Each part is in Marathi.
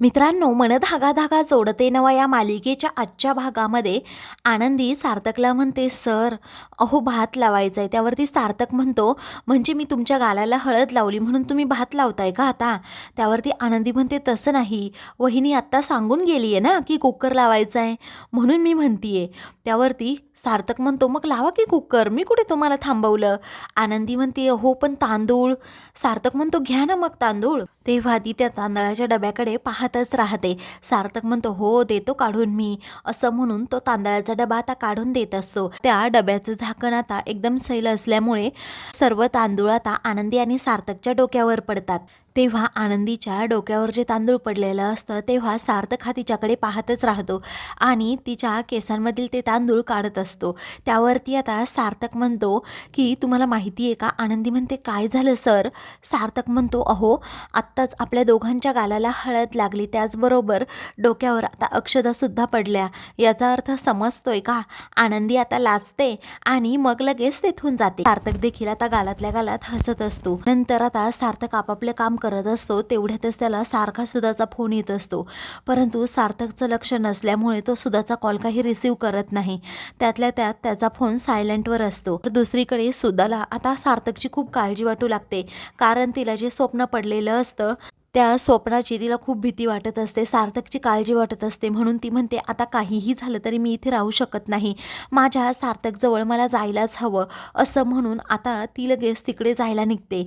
मित्रांनो मन धागा धागा जोडते नवा या मालिकेच्या आजच्या भागामध्ये. आनंदी सार्थकला म्हणते सर अहो भात लावायचा आहे त्यावरती सार्थक म्हणतो म्हणजे मी तुमच्या गालाला हळद लावली म्हणून तुम्ही भात लावताय का आता? त्यावरती आनंदी म्हणते तसं नाही. वहिनी आत्ता सांगून गेली आहे ना की कुकर लावायचा आहे म्हणून मी म्हणतीये. त्यावरती सार्थक म्हणतो मग लावा की कुकर. मी कुठे तुम्हाला थांबवलं? आनंदी म्हणते हो पण तांदूळ. सार्थक म्हणतो घ्या ना मग तांदूळ. तेव्हा ती त्या तांदळाच्या डब्याकडे पाहतच राहते. सार्थक म्हणतो हो देतो काढून मी. असं म्हणून तो तांदळाचा डबा आता काढून देत असतो. त्या डब्याचं झाकण आता एकदम सैल असल्यामुळे सर्व तांदूळ आता आनंदी आणि सार्थकच्या डोक्यावर पडतात. तेव्हा आनंदीच्या डोक्यावर जे तांदूळ पडलेलं असतं तेव्हा सार्थक हा तिच्याकडे पाहतच राहतो आणि तिच्या केसांमधील ते तांदूळ काढत असतो. त्यावरती आता सार्थक म्हणतो की तुम्हाला माहिती आहे का? आनंदी म्हणते काय झालं सर सार्थक म्हणतो अहो आत्ताच आपल्या दोघांच्या गालाला हळद लागली. त्याचबरोबर डोक्यावर आता अक्षदासुद्धा पडल्या. याचा अर्थ समजतोय का? आनंदी आता लाजते आणि मग लगेच तेथून जाते. सार्थक देखील आता गालातल्या गालात हसत असतो. नंतर आता सार्थक आपापले काम कर करत असतो तेवढ्यातच त्याला सारखा सुधाचा फोन येत असतो. परंतु सार्थकचं लक्ष नसल्यामुळे तो सुधाचा कॉल काही रिसीव करत नाही. त्यातल्या त्यात त्याचा फोन सायलेंटवर असतो. तर दुसरीकडे सुधाला आता सार्थकची खूप काळजी वाटू लागते. कारण तिला जे स्वप्न पडलेलं असतं त्या स्वप्नाची तिला खूप भीती वाटत असते. सार्थकची काळजी वाटत असते. म्हणून ती म्हणते आता काहीही झालं तरी मी इथे राहू शकत नाही. माझ्या सार्थकजवळ मला जायलाच हवं. असं म्हणून आता ती लगेच तिकडे जायला निघते.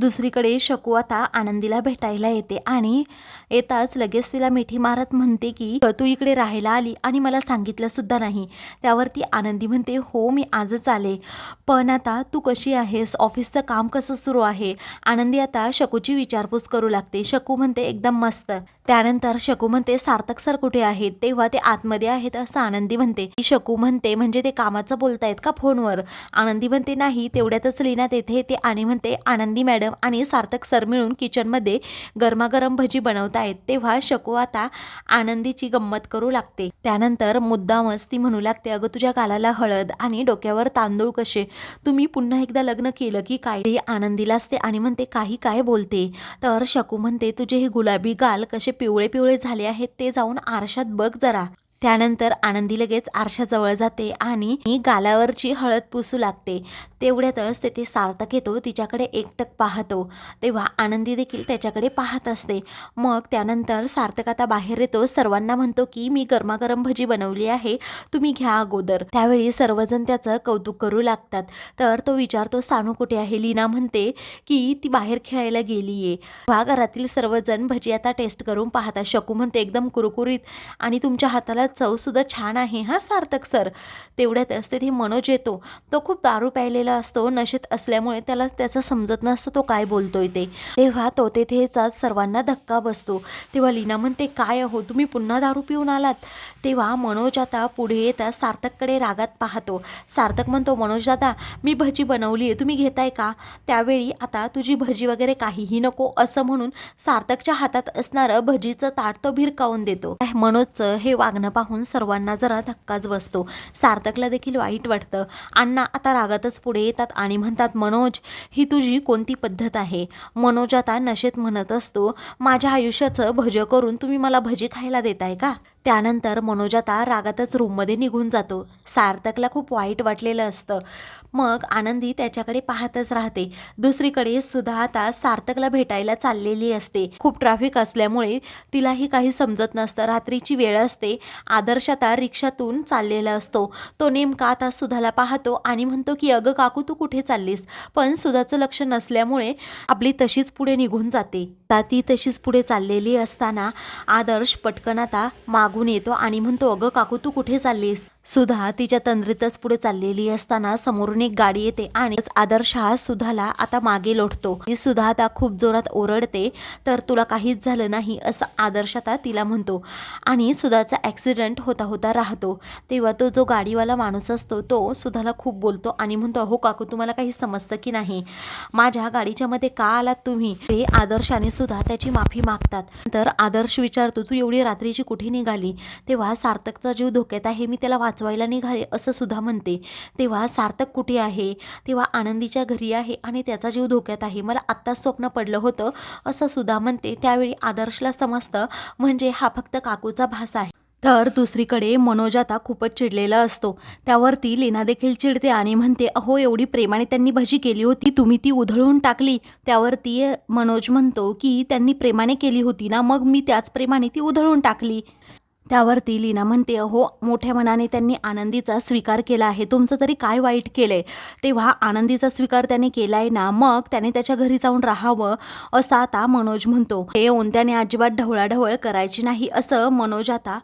दुसरीकडे शकू आता आनंदीला भेटायला येते आणि येताच लगेच तिला मिठी मारत म्हणते की तू इकडे राहायला आली आणि मला सांगितलं सुद्धा नाही. त्यावरती आनंदी म्हणते हो मी आजच आले. पण आता तू कशी आहेस? ऑफिसचं काम कसं सुरू आहे? आनंदी आता शकूची विचारपूस करू लागते. शकू म्हणते एकदम मस्त. त्यानंतर शकू म्हणते सार्थक सर कुठे आहेत? तेव्हा ते आतमध्ये आहेत असं आनंदी म्हणते. शकू म्हणते म्हणजे ते कामाचं बोलतायत का फोनवर? आनंदी म्हणते नाही तेवढ्यातच लीना तेथे येते. आणि म्हणते आनंदी मॅडम आणि सार्थक सर मिळून किचनमध्ये गरमागरम भजी बनवतायत तेव्हा शकू आता आनंदीची गंमत करू लागते. त्यानंतर मुद्दामच ती म्हणू लागते. अगं तुझ्या गालाला हळद आणि डोक्यावर तांदूळ कसे? तुम्ही पुन्हा एकदा लग्न केलं की काय? ते आनंदीला असते आणि म्हणते काही काय बोलते? तर शकू म्हणते तुझे हे गुलाबी गाल कसे पिवळे पिवळे झाले आहेत ते जाऊन आरशात बघ जरा. त्यानंतर आनंदी लगेच आरशाजवळ जाते आणि गालावरची हळद पुसू लागते. तेवढ्यातच तेथे सार्थक येतो तिच्याकडे एकटक पाहतो. तेव्हा आनंदी देखील त्याच्याकडे पाहत असते. मग त्यानंतर सार्थक आता बाहेर येतो. सर्वांना म्हणतो की मी गरमागरम भजी बनवली आहे. तुम्ही घ्या अगोदर. त्यावेळी सर्वजण त्याचं कौतुक करू लागतात. तर तो विचारतो सानू कुठे आहे? लीना म्हणते की ती बाहेर खेळायला गेली आहे वा घरातील सर्वजण भजी आता टेस्ट करून पाहतात. शकू म्हणते एकदम कुरकुरीत आणि तुमच्या हाताला चवसुद्धा छान आहे हा सार्थक सर. तेवढ्यात असते ते मनोज येतो. तो खूप दारू प्यायलेला असतो नशेत असल्यामुळे त्याला त्याचं समजत नसतं तो काय बोलतोय ते. तेव्हा तो तेथे सर्वांना धक्का बसतो. तेव्हा लीना म्हणते काय अहो तुम्ही पुन्हा दारू पिऊन आलात? तेव्हा मनोज आता पुढे येता सार्थककडे रागात पाहतो. सार्थक म्हणतो मनोज दादा मी भजी बनवली आहे तुम्ही घेताय का? त्यावेळी आता तुझी भजी वगैरे काहीही नको असं म्हणून सार्थकच्या हातात असणारं भजीचं ताट तो भिरकावून देतो. मनोजचं हे वागणं पाहून सर्वांना जरा धक्काच बसतो. सार्थकला देखील वाईट वाटतं. अण्णा आता रागातच पुढे येतात आणि म्हणतात मनोज ही तुझी कोणती पद्धत आहे? मनोज आता नशेत म्हणत असतो माझ्या आयुष्याचं भज करून तुम्ही मला भजी खायला देताय का? त्यानंतर मनोज आता रागातच रूममध्ये निघून जातो. सार्थकला खूप वाईट वाटलेलं असतं. मग आनंदी त्याच्याकडे पाहतच राहते. दुसरीकडे सुद्धा आता सार्थकला भेटायला चाललेली असते. खूप ट्रॅफिक असल्यामुळे तिलाही काही समजत नसतं. रात्रीची वेळ असते आदर्श आता रिक्षातून चाललेला असतो. तो नेमका आता सुधाला पाहतो आणि म्हणतो की अगं काकू तू कुठे चाललीस? पण सुधाचं लक्ष नसल्यामुळे आपली तशीच पुढे निघून जाते. आता ती तशीच पुढे चाललेली असताना आदर्श पटकन आता मागून येतो आणि म्हणतो अगं काकू तू कुठे चाललीस? सुधा तिच्या तंद्रीतच पुढे चाललेली असताना समोरून एक गाडी येते आणि आदर्श हा सुधाला आता मागे लोटतो. ती सुधा आता खूप जोरात ओरडते तर तुला काहीच झालं नाही असं आदर्श आता तिला म्हणतो. आणि सुधाचा ॲक्सिडेंट ॲक्सिडेंट होता होता राहतो. तेव्हा तो जो गाडीवाला माणूस असतो तो सुधाला खूप बोलतो आणि म्हणतो हो काकू तुम्हाला काही समजतं की नाही? माझ्या गाडीच्या मध्ये का आलात तुम्ही? ते आदर्श आणि सुधा त्याची माफी मागतात. तर आदर्श विचारतो तू एवढी रात्रीची कुठे निघाली? तेव्हा सार्थकचा जीव धोक्यात आहे मी त्याला वाचवायला निघाले असं सुद्धा म्हणते. तेव्हा सार्थक कुठे आहे? तेव्हा आनंदीच्या घरी आहे आणि त्याचा जीव धोक्यात आहे. मला आत्ताच स्वप्न पडलं होतं असं सुद्धा म्हणते. त्यावेळी आदर्शला समजतं म्हणजे हा फक्त काकूचा भास आहे. तर दुसरीकडे मनोज आता खूपच चिडलेला असतो. त्यावरती लीना देखील चिडते आणि म्हणते अहो एवढी प्रेमाने त्यांनी भजी केली होती तुम्ही ती उधळून टाकली. त्यावरती मनोज म्हणतो की त्यांनी प्रेमाने केली होती ना मग मी त्याच प्रेमाने ती उधळून टाकली. त्यावरती लीना म्हणते अहो मोठ्या मनाने त्यांनी आनंदीचा स्वीकार केला आहे. तुमचं तरी काय वाईट केलं आहे तेव्हा आनंदीचा स्वीकार त्याने केलाय ना मग त्याने त्याच्या घरी जाऊन राहावं असं आता मनोज म्हणतो. हे येऊन त्याने अजिबात ढवळाढवळ करायची नाही असं मनोज आता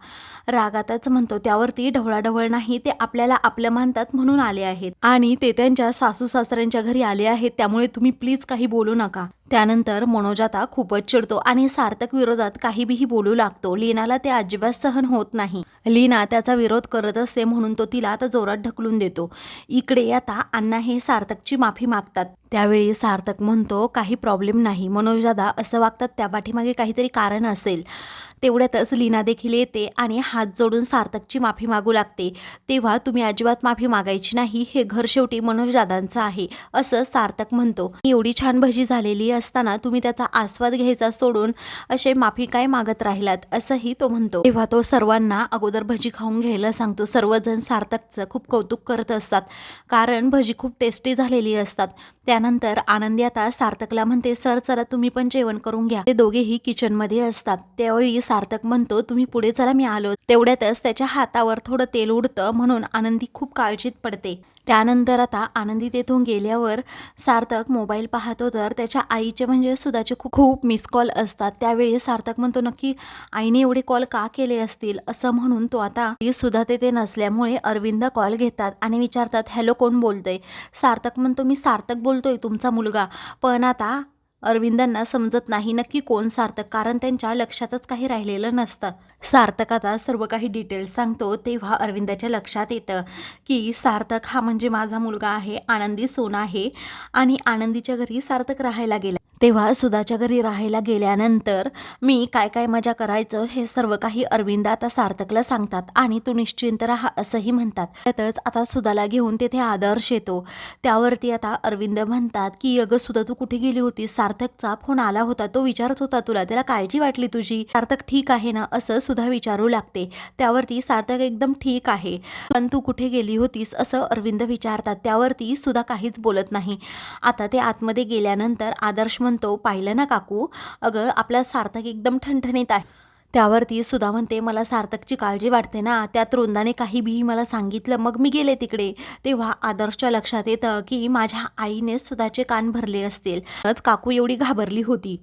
रागातच म्हणतो. त्यावरती ढवळाढवळ नाही ते आपल्याला आपलं मानतात म्हणून आले आहेत. आणि ते त्यांच्या सासू सासऱ्यांच्या घरी आले आहेत. त्यामुळे तुम्ही प्लीज काही बोलू नका. त्यानंतर मनोज आता खूपच चिडतो आणि सार्थक विरोधात काहीबीही बोलू लागतो. लीनाला ते अजिबात सहन होत नाही. लीना त्याचा विरोध करत असते म्हणून तो तिला आता जोरात ढकलून देतो. इकडे आता अण्णा हे सार्थकची माफी मागतात. त्यावेळी सार्थक म्हणतो काही प्रॉब्लेम नाही. मनोजदादा असं वागतात त्या पाठीमागे काहीतरी कारण असेल. तेवढ्यातच लीना देखील येते आणि हात जोडून सार्थकची माफी मागू लागते. तेव्हा तुम्ही अजिबात माफी मागायची नाही हे घर शेवटी मनोजदादांचं आहे असं सार्थक म्हणतो. एवढी छान भजी झालेली असताना तुम्ही त्याचा आस्वाद घ्यायचा सोडून असे माफी काय मागत राहिलात? असंही तो म्हणतो. तेव्हा तो सर्वांना अगोदर भजी खाऊन घ्यायला सांगतो. सर्वजण सार्थकचं खूप कौतुक करत असतात. कारण भजी खूप टेस्टी झालेली असतात. त्या त्यानंतर आनंदी आता सार्थकला म्हणते सर चला तुम्ही पण जेवण करून घ्या. ते दोघेही किचनमध्ये असतात. त्यावेळी सार्थक म्हणतो तुम्ही पुढे चला मी आलो. तेवढ्यातच त्याच्या हातावर थोडं तेल उडतं म्हणून आनंदी खूप काळजीत पडते. त्यानंतर आता आनंदी तेथून गेल्यावर सार्थक मोबाईल पाहतो. तर त्याच्या आईचे म्हणजे सुद्धाचे खूप खूप मिस कॉल असतात. त्यावेळी सार्थक म्हणतो नक्की आईने एवढे कॉल का केले असतील? असं म्हणून तो आता ती सुद्धा तेथे नसल्यामुळे अरविंद कॉल घेतात आणि विचारतात हॅलो कोण बोलतंय? सार्थक म्हणतो मी सार्थक बोलतोय तुमचा मुलगा. पण आता अरविंदांना समजत नाही नक्की कोण सार्थक कारण त्यांच्या लक्षातच काही राहिलेलं नसतं. सार्थक आता सर्व काही डिटेल्स सांगतो तेव्हा अरविंदाच्या लक्षात येतं की सार्थक हा म्हणजे माझा मुलगा आहे आनंदी सोना आहे आणि आनंदीच्या घरी सार्थक राहायला गेला. तेव्हा सुधाच्या घरी राहायला गेल्यानंतर मी काय काय मजा करायचं हे सर्व काही अरविंद आता सार्थकला सांगतात आणि तू निश्चिंत राहा असंही म्हणतात. त्यातच आता सुधाला घेऊन तेथे आदर्श येतो. त्यावरती आता अरविंद म्हणतात की अगं सुधा तू कुठे गेली होती सार्थकचा फोन आला होता. तो विचारत होता तुला. त्याला काळजी वाटली तुझी? सार्थक ठीक आहे ना? असं सुद्धा विचारू लागते. त्यावरती सार्थक एकदम ठीक आहे. पण तू कुठे गेली होतीस? असं अरविंद विचारतात. त्यावरती सुद्धा काहीच बोलत नाही. आता ते आतमध्ये गेल्यानंतर आदर्श म्हणतो पाहिलं ना काकू? अगं आपला सार्थक एकदम ठणठणीत आहे. त्यावरती सुधा म्हणते मला सार्थकची काळजी वाटते ना. त्यात रोंदाने काही बी मला सांगितलं मग मी गेले तिकडे. तेव्हा आदर्शच्या लक्षात येतं की माझ्या आईने सुधाचे कान भरले असतील. काकू एवढी घाबरली होती.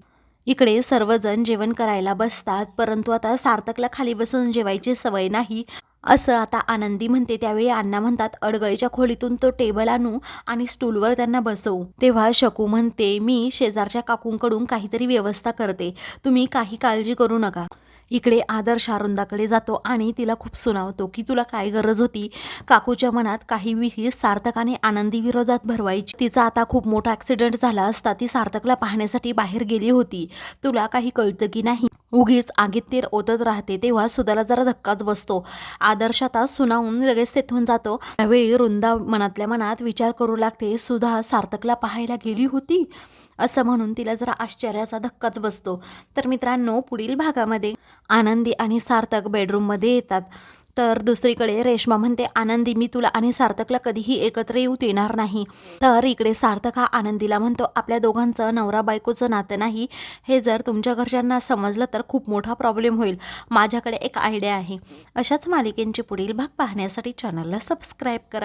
इकडे सर्वजण जेवण करायला बसतात परंतु आता सार्थकला खाली बसून जेवायची सवय नाही. असं आता आनंदी म्हणते. त्यावेळी अण्णा म्हणतात अडगळीच्या खोलीतून तो टेबल आणू आणि स्टूलवर त्यांना बसवू. तेव्हा शकू म्हणते मी शेजारच्या काकूंकडून काहीतरी व्यवस्था करते. तुम्ही काही काळजी करू नका. इकडे आदर्श अरुंदाकडे जातो आणि तिला खूप सुनावतो की तुला काय गरज होती? काकूच्या मनात काही विहीर सार्थक आणि आनंदी विरोधात भरवायची. तिचा आता खूप मोठा ॲक्सिडेंट झाला असता ती सार्थकला पाहण्यासाठी बाहेर गेली होती. तुला काही कळतं की नाही? उगीच आगीत तीर ओतत राहते तेव्हा सुधाला जरा धक्काच बसतो. आदर्श आता सुनावून लगेच तेथून जातो. त्यावेळी वृंदा मनातल्या मनात विचार करू लागते सुधा सार्थकला पाहायला गेली होती? असं म्हणून तिला जरा आश्चर्याचा धक्काच बसतो. तर मित्रांनो पुढील भागामध्ये आनंदी आणि सार्थक बेडरूममध्ये येतात. तर दुसरीकडे रेश्मा म्हणते आनंदी मी तुला आणि सार्थकला कधीही एकत्र येऊ देणार नाही. तर इकडे सार्थक हा आनंदीला म्हणतो आपल्या दोघांचं नवरा बायकोचं नातं नाही. हे जर तुमच्या घरच्यांना समजलं तर खूप मोठा प्रॉब्लेम होईल. माझ्याकडे एक आयडिया आहे. अशाच मालिकेंचे पुढील भाग पाहण्यासाठी चॅनलला सबस्क्राईब करा.